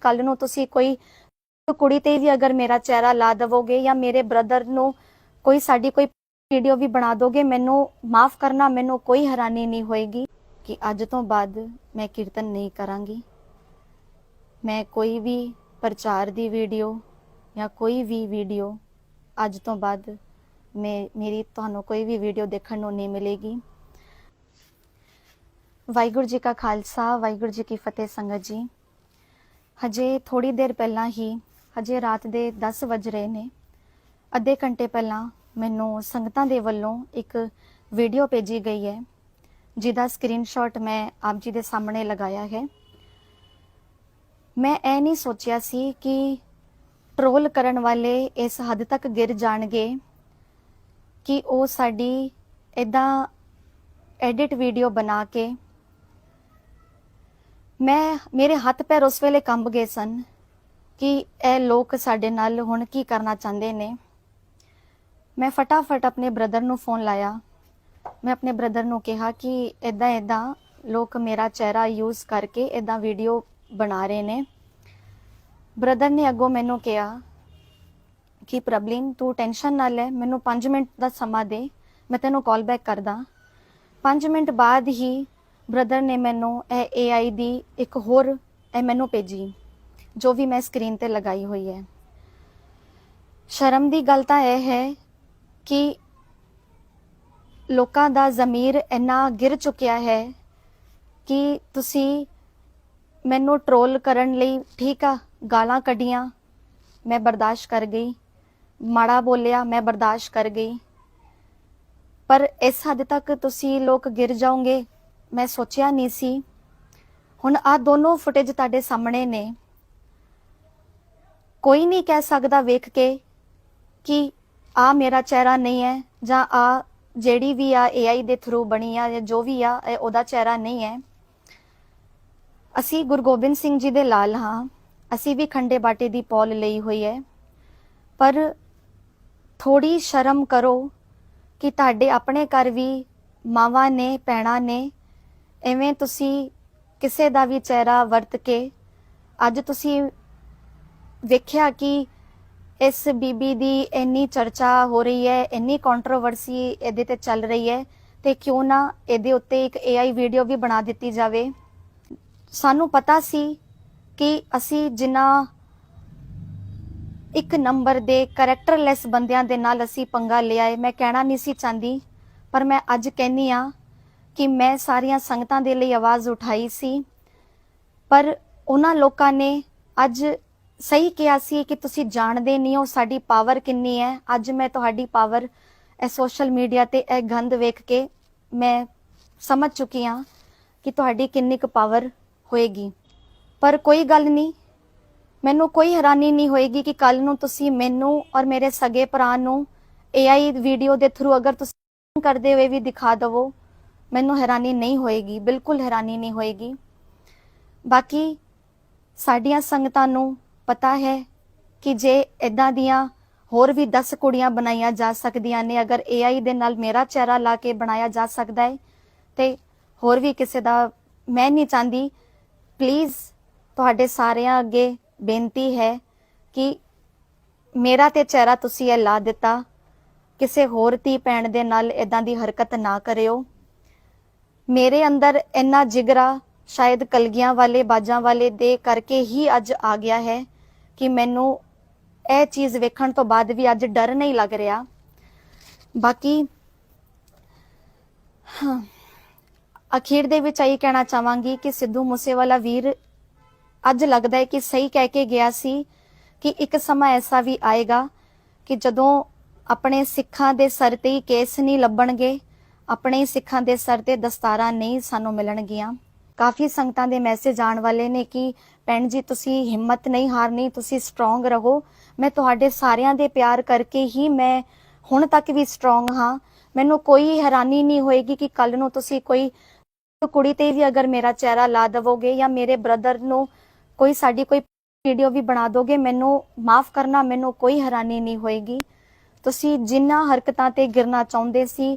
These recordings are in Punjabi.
ਕੱਲ ਨੂੰ ਤੁਸੀਂ ਕੋਈ ਕੁੜੀ ਤੇ ਵੀ ਅਗਰ ਮੇਰਾ ਚਿਹਰਾ ਲਾ ਦਵੋਗੇ ਜਾਂ ਮੇਰੇ ਬ੍ਰਦਰ ਨੂੰ ਕੋਈ ਸਾਡੀ ਕੋਈ ਵੀਡੀਓ ਵੀ ਬਣਾ ਦੋਗੇ, ਮੈਨੂੰ ਮਾਫ ਕਰਨਾ, ਮੈਨੂੰ ਕੋਈ ਹੈਰਾਨੀ ਨਹੀਂ ਹੋਏਗੀ ਕਿ ਅੱਜ ਤੋਂ ਬਾਅਦ ਮੈਂ ਕੀਰਤਨ ਨਹੀਂ ਕਰਾਂਗੀ। ਮੈਂ ਕੋਈ ਵੀ ਪ੍ਰਚਾਰ ਦੀ ਵੀਡੀਓ ਜਾਂ ਕੋਈ ਵੀ ਵੀਡੀਓ ਅੱਜ ਤੋਂ ਬਾਅਦ ਮੈਂ, ਮੇਰੀ ਤੁਹਾਨੂੰ ਕੋਈ ਵੀ ਵੀਡੀਓ ਦੇਖਣ ਨੂੰ ਨਹੀਂ ਮਿਲੇਗੀ। ਵਾਹਿਗੁਰੂ ਜੀ ਕਾ ਖਾਲਸਾ, ਵਾਹਿਗੁਰੂ ਜੀ ਕੀ ਫਤਿਹ ਸੰਗਤ ਜੀ। ਹਜੇ ਥੋੜੀ ਦੇਰ ਪਹਿਲਾਂ ਹੀ, ਹਜੇ ਰਾਤ ਦੇ 10 ਵਜ ਰਹੇ ਨੇ। ਅੱਧੇ ਘੰਟੇ ਪਹਿਲਾਂ ਮੈਨੂੰ ਸੰਗਤਾਂ ਦੇ ਵੱਲੋਂ ਇੱਕ ਵੀਡੀਓ ਭੇਜੀ ਗਈ ਹੈ, ਜਿਹਦਾ ਸਕਰੀਨਸ਼ਾਟ ਮੈਂ ਆਪ ਜੀ ਦੇ ਸਾਹਮਣੇ ਲਗਾਇਆ ਹੈ। ਮੈਂ ਇਹ ਨਹੀਂ ਸੋਚਿਆ ਸੀ ਕਿ ਟਰੋਲ ਕਰਨ ਵਾਲੇ ਇਸ ਹੱਦ ਤੱਕ ਗਿਰ ਜਾਣਗੇ ਕਿ ਉਹ ਸਾਡੀ ਇਦਾਂ ਐਡਿਟ ਵੀਡੀਓ ਬਣਾ ਕੇ ਮੈਂ ਮੇਰੇ ਹੱਥ ਪੈਰ ਉਸ ਵੇਲੇ ਕੰਬ ਗਏ ਸਨ ਕਿ ਇਹ ਲੋਕ ਸਾਡੇ ਨਾਲ ਹੁਣ ਕੀ ਕਰਨਾ ਚਾਹੁੰਦੇ ਨੇ। ਮੈਂ ਫਟਾਫਟ ਆਪਣੇ ਬ੍ਰਦਰ ਨੂੰ ਫੋਨ ਲਾਇਆ। ਮੈਂ ਆਪਣੇ ਬ੍ਰਦਰ ਨੂੰ ਕਿਹਾ ਕਿ ਇਦਾਂ ਇਦਾਂ ਲੋਕ ਮੇਰਾ ਚਿਹਰਾ ਯੂਜ਼ ਕਰਕੇ ਇਦਾਂ ਵੀਡੀਓ ਬਣਾ ਰਹੇ ਨੇ। ਬ੍ਰਦਰ ਨੇ ਅੱਗੋਂ ਮੈਨੂੰ ਕਿਹਾ ਕਿ ਪ੍ਰਬਲਿਨ, ਤੂੰ ਟੈਨਸ਼ਨ ਨਾ ਲੈ, ਮੈਨੂੰ 5 ਮਿੰਟ ਦਾ ਸਮਾਂ ਦੇ, ਮੈਂ ਤੈਨੂੰ ਕਾਲ ਬੈਕ ਕਰਦਾ। 5 ਮਿੰਟ ਬਾਅਦ ਹੀ ਬ੍ਰਦਰ ਨੇ ਮੈਨੂੰ ਇਹ AI ਦੀ ਇੱਕ ਹੋਰ ਇਹ ਮੈਨੂੰ ਭੇਜੀ, ਜੋ ਵੀ ਮੈਂ ਸਕਰੀਨ ਤੇ ਲਗਾਈ ਹੋਈ ਹੈ। ਸ਼ਰਮ ਦੀ ਗੱਲ ਤਾਂ ਇਹ ਹੈ ਕਿ ਲੋਕਾਂ ਦਾ ਜ਼ਮੀਰ ਇੰਨਾ ਗਿਰ ਚੁੱਕਿਆ ਹੈ ਕਿ ਤੁਸੀਂ ਮੈਨੂੰ ਟਰੋਲ ਕਰਨ ਲਈ ਠੀਕ ਆ, ਗਾਲਾਂ ਕੱਢੀਆਂ, ਮੈਂ ਬਰਦਾਸ਼ਤ ਕਰ ਗਈ, ਮਾੜਾ ਬੋਲਿਆ, ਮੈਂ ਬਰਦਾਸ਼ਤ ਕਰ ਗਈ। ਪਰ ਇਸ ਹੱਦ ਤੱਕ ਤੁਸੀਂ ਲੋਕ ਗਿਰ ਜਾਓਗੇ ਮੈਂ ਸੋਚਿਆ ਨਹੀਂ ਸੀ। ਹੁਣ ਆ ਦੋਨੋਂ ਫੁਟੇਜ ਤੁਹਾਡੇ ਸਾਹਮਣੇ ਨੇ। ਕੋਈ ਨਹੀਂ ਕਹਿ ਸਕਦਾ ਵੇਖ ਕੇ ਕਿ ਆ ਮੇਰਾ ਚਿਹਰਾ ਨਹੀਂ ਹੈ ਜਾਂ ਆ ਜਿਹੜੀ ਵੀ ਆ AI ਦੇ ਥਰੂ ਬਣੀ ਆ ਜਾਂ ਜੋ ਵੀ ਆ ਉਹਦਾ ਚਿਹਰਾ ਨਹੀਂ ਹੈ। ਅਸੀਂ ਗੁਰੂ ਗੋਬਿੰਦ ਸਿੰਘ ਜੀ ਦੇ ਲਾਲ ਹਾਂ। ਅਸੀਂ ਵੀ ਖੰਡੇ ਬਾਟੇ ਦੀ ਪੌਲ ਲਈ ਹੋਈ ਹੈ। ਪਰ ਥੋੜੀ ਸ਼ਰਮ ਕਰੋ ਕਿ ਤੁਹਾਡੇ ਆਪਣੇ ਘਰ ਵੀ ਮਾਵਾਂ ਨੇ ਪੈਣਾ ਨੇ ਐਵੇਂ ਤੁਸੀਂ ਕਿਸੇ ਦਾ ਵੀ ਚਿਹਰਾ ਵਰਤ ਕੇ ਅੱਜ ਤੁਸੀਂ ਵੇਖਿਆ ਕਿ ਇਸ ਬੀਬੀ ਦੀ ਇੰਨੀ ਚਰਚਾ ਹੋ ਰਹੀ ਹੈ, ਇੰਨੀ ਕੰਟਰੋਵਰਸੀ ਇਹਦੇ ਤੇ ਚੱਲ ਰਹੀ ਹੈ ਤੇ ਕਿਉਂ ਨਾ ਇਹਦੇ ਉੱਤੇ ਇੱਕ AI ਵੀਡੀਓ ਵੀ ਬਣਾ ਦਿੱਤੀ ਜਾਵੇ। ਸਾਨੂੰ ਪਤਾ ਸੀ ਕਿ ਅਸੀਂ ਜਿੰਨਾ ਇੱਕ ਨੰਬਰ ਦੇ ਕੈਰੈਕਟਰਲੈਸ ਬੰਦਿਆਂ ਦੇ ਨਾਲ ਅਸੀਂ ਪੰਗਾ ਲਿਆ ਹੈ। ਮੈਂ ਕਹਿਣਾ ਨਹੀਂ ਸੀ ਚਾਹੁੰਦੀ, ਪਰ ਮੈਂ ਅੱਜ ਕਹਿਨੀ ਆ ਕਿ ਮੈਂ ਸਾਰੀਆਂ ਸੰਗਤਾਂ ਦੇ ਲਈ ਆਵਾਜ਼ ਉਠਾਈ ਸੀ। ਪਰ ਉਹਨਾਂ ਲੋਕਾਂ ਨੇ ਅੱਜ ਸਹੀ ਕਿਹਾ ਸੀ ਕਿ ਤੁਸੀਂ ਜਾਣਦੇ ਨਹੀਂ ਹੋ ਸਾਡੀ ਪਾਵਰ ਕਿੰਨੀ ਹੈ। ਅੱਜ ਮੈਂ ਤੁਹਾਡੀ ਪਾਵਰ ਇਹ ਸੋਸ਼ਲ ਮੀਡੀਆ ਤੇ ਇਹ ਗੰਦ ਵੇਖ ਕੇ ਮੈਂ ਸਮਝ ਚੁੱਕੀ ਹਾਂ ਕਿ ਤੁਹਾਡੀ ਕਿੰਨੀ ਕੁ ਪਾਵਰ ਹੋਏਗੀ। ਪਰ ਕੋਈ ਗੱਲ ਨਹੀਂ, ਮੈਨੂੰ ਕੋਈ ਹੈਰਾਨੀ ਨਹੀਂ ਹੋਏਗੀ ਕਿ ਕੱਲ ਨੂੰ ਤੁਸੀਂ ਮੈਨੂੰ ਔਰ ਮੇਰੇ ਸਗੇ ਭਰਾ ਨੂੰ AI ਵੀਡੀਓ ਦੇ ਥਰੂ ਅਗਰ ਤੁਸੀਂ ਕਰਦੇ ਹੋਏ ਵੀ ਦਿਖਾ ਦਵੋ। ਮੈਨੂੰ ਹੈਰਾਨੀ ਨਹੀਂ ਹੋਏਗੀ, ਬਿਲਕੁਲ ਹੈਰਾਨੀ ਨਹੀਂ ਹੋਏਗੀ। ਬਾਕੀ ਸਾਡੀਆਂ ਸੰਗਤਾਂ ਨੂੰ ਪਤਾ ਹੈ ਕਿ ਜੇ ਇਦਾਂ ਦੀਆਂ ਹੋਰ ਵੀ 10 ਕੁੜੀਆਂ ਬਣਾਈਆਂ ਜਾ ਸਕਦੀਆਂ ਨੇ, ਅਗਰ AI ਦੇ ਨਾਲ ਮੇਰਾ ਚਿਹਰਾ ਲਾ ਕੇ ਬਣਾਇਆ ਜਾ ਸਕਦਾ ਹੈ, ਤੇ ਹੋਰ ਵੀ ਕਿਸੇ ਦਾ ਮੈਂ ਨਹੀਂ ਚਾਹੁੰਦੀ। ਪਲੀਜ਼ ਤੁਹਾਡੇ ਸਾਰਿਆਂ ਅੱਗੇ ਬੇਨਤੀ ਹੈ ਕਿ ਮੇਰਾ ਤੇ ਚਿਹਰਾ ਤੁਸੀਂ ਇਹ ਲਾ ਦਿੱਤਾ। ਕਿਸੇ ਹੋਰ ਧੀ ਭੈਣ ਦੇ ਨਾਲ ਇਦਾਂ ਦੀ ਹਰਕਤ ਨਾ ਕਰਿਓ। ਮੇਰੇ ਅੰਦਰ ਇੰਨਾ ਜਿਗਰਾ ਸ਼ਾਇਦ ਕਲਗੀਆਂ ਵਾਲੇ ਬਾਜਾਂ ਵਾਲੇ ਦੇ ਕਰਕੇ ਹੀ ਅੱਜ ਆ ਗਿਆ ਹੈ ਕਿ ਮੈਨੂੰ ਇਹ ਚੀਜ਼ ਵੇਖਣ ਤੋਂ ਬਾਅਦ ਵੀ ਅੱਜ ਡਰ ਨਹੀਂ ਲੱਗ ਰਿਹਾ। ਬਾਕੀ, ਹਾਂ, ਅਖੀਰ ਦੇ ਵਿੱਚ ਇਹ ਕਹਿਣਾ ਚਾਹਾਂਗੀ ਕਿ ਸਿੱਧੂ ਮੂਸੇਵਾਲਾ ਵੀਰ ਅੱਜ ਲੱਗਦਾ ਹੈ ਕਿ ਸਹੀ ਕਹਿ ਕੇ ਗਿਆ ਸੀ ਕਿ ਇੱਕ ਸਮਾਂ ਐਸਾ ਵੀ ਆਏਗਾ ਕਿ ਜਦੋਂ ਆਪਣੇ ਸਿੱਖਾਂ ਦੇ ਸਰ ਤੇ ਹੀ ਕੇਸ ਨਹੀਂ ਲੱਭਣਗੇ ਆਪਣੇ ਸਿੱਖਾਂ ਦੇ ਸਰ ਤੇ ਦਸਤਾਰਾਂ ਨਹੀਂ ਸਾਨੂੰ ਮਿਲਣਗੀਆਂ। ਕਾਫੀ ਸੰਗਤਾਂ ਦੇ ਮੈਸੇਜ ਆਉਣ ਵਾਲੇ ਨੇ ਕਿ, ਭੈਣ ਜੀ, ਤੁਸੀਂ ਹਿੰਮਤ ਨਹੀਂ ਹਾਰਨੀ, ਤੁਸੀਂ ਸਟਰੋਂਗ ਰਹੋ। ਮੈਂ ਤੁਹਾਡੇ ਸਾਰਿਆਂ ਦੇ ਪਿਆਰ ਕਰਕੇ ਹੀ ਮੈਂ ਹੁਣ ਤੱਕ ਵੀ ਸਟਰੋਂਗ ਹਾਂ। ਮੈਨੂੰ ਕੋਈ ਹੈਰਾਨੀ ਨਹੀਂ ਹੋਏਗੀ ਕਿ ਕੱਲ ਨੂੰ ਤੁਸੀਂ ਕੋਈ ਕੁੜੀ ਤੇ ਵੀ ਅਗਰ ਮੇਰਾ ਚਿਹਰਾ ਲਾ ਦਵੋਗੇ ਜਾਂ ਮੇਰੇ ਬ੍ਰਦਰ ਨੂੰ ਕੋਈ ਸਾਡੀ ਕੋਈ ਵੀਡੀਓ ਵੀ ਬਣਾ ਦੋਗੇ, ਮੈਨੂੰ ਮਾਫ ਕਰਨਾ, ਮੈਨੂੰ ਕੋਈ ਹੈਰਾਨੀ ਨਹੀਂ ਹੋਏਗੀ। ਤੁਸੀਂ ਜਿੰਨਾ ਹਰਕਤਾਂ ਤੇ ਗਿਰਨਾ ਚਾਹੁੰਦੇ ਸੀ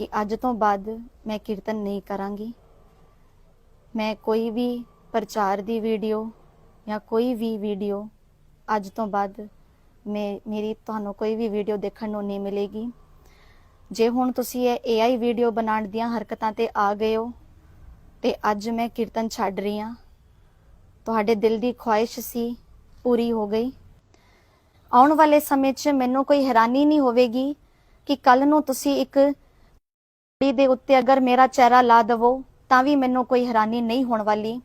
ਕਿ ਅੱਜ ਤੋਂ ਬਾਅਦ ਮੈਂ ਕੀਰਤਨ ਨਹੀਂ ਕਰਾਂਗੀ। ਮੈਂ ਕੋਈ ਵੀ ਪ੍ਰਚਾਰ ਦੀ ਵੀਡੀਓ ਜਾਂ ਕੋਈ ਵੀ ਵੀਡੀਓ ਅੱਜ ਤੋਂ ਬਾਅਦ ਮੈਂ, ਮੇਰੀ ਤੁਹਾਨੂੰ ਕੋਈ ਵੀ ਵੀਡੀਓ ਦੇਖਣ ਨੂੰ ਨਹੀਂ ਮਿਲੇਗੀ। ਜੇ ਹੁਣ ਤੁਸੀਂ ਇਹ AI ਵੀਡੀਓ ਬਣਾਉਣ ਦੀਆਂ ਹਰਕਤਾਂ ਤੇ ਆ ਗਏ ਹੋ, ਤੇ ਅੱਜ ਮੈਂ ਕੀਰਤਨ ਛੱਡ ਰਹੀ ਹਾਂ। ਤੁਹਾਡੇ ਦਿਲ ਦੀ ਖੁਆਇਸ਼ ਸੀ, ਪੂਰੀ ਹੋ ਗਈ। ਆਉਣ ਵਾਲੇ ਸਮੇਂ 'ਚ ਮੈਨੂੰ ਕੋਈ ਹੈਰਾਨੀ ਨਹੀਂ ਹੋਵੇਗੀ ਕਿ ਕੱਲ ਨੂੰ ਤੁਸੀਂ ਇੱਕ ਦੇ ਉੱਤੇ ਅਗਰ ਮੇਰਾ ਚਿਹਰਾ ਲਾ ਦਵੋ, ਤਾਂ ਵੀ ਮੈਨੂੰ ਕੋਈ ਹੈਰਾਨੀ ਨਹੀਂ ਹੋਣ ਵਾਲੀ।